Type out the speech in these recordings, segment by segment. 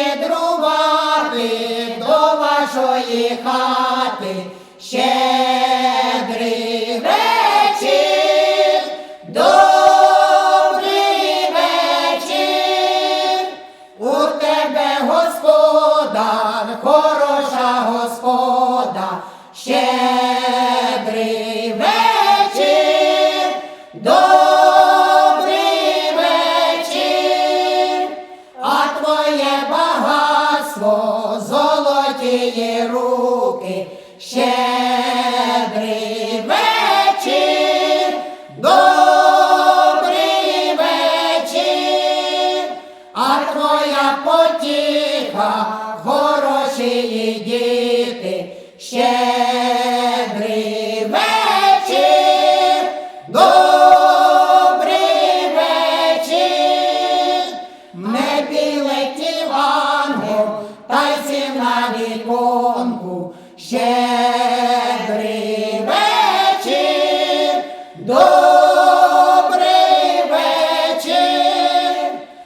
щедрувати до вашої хати. Золотії руки, щедрий а твоя потіха, хороші діти, щедрий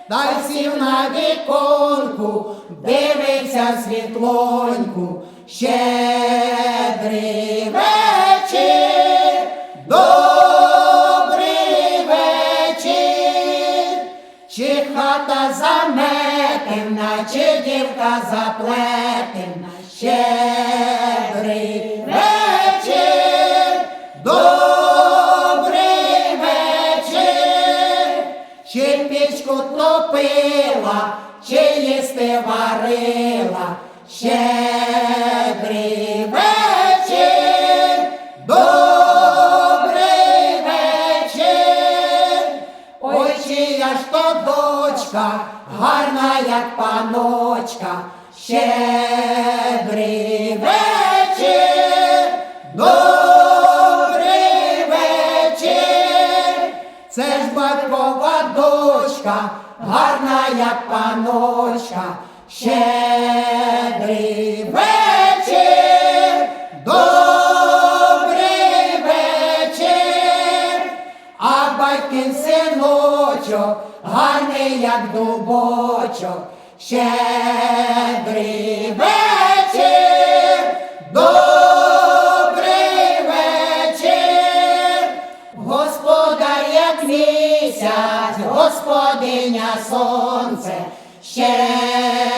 та на віконку, дивився світлоньку, щедрий вечір, добрий вечір, чи хата заметена, чи дівка заплетена, щедрий чи пічку топила, чи їсти варила, щедрий вечір, добрий вечір. Ой, чия ж то дочка, гарна, як паночка, щедрий це ж батькова дочка, гарна, як паночка, щедрий вечір, добрий вечір. А батькин синочок, гарний, як дубочок, щедрий місяць, господиня сонце, щедрий.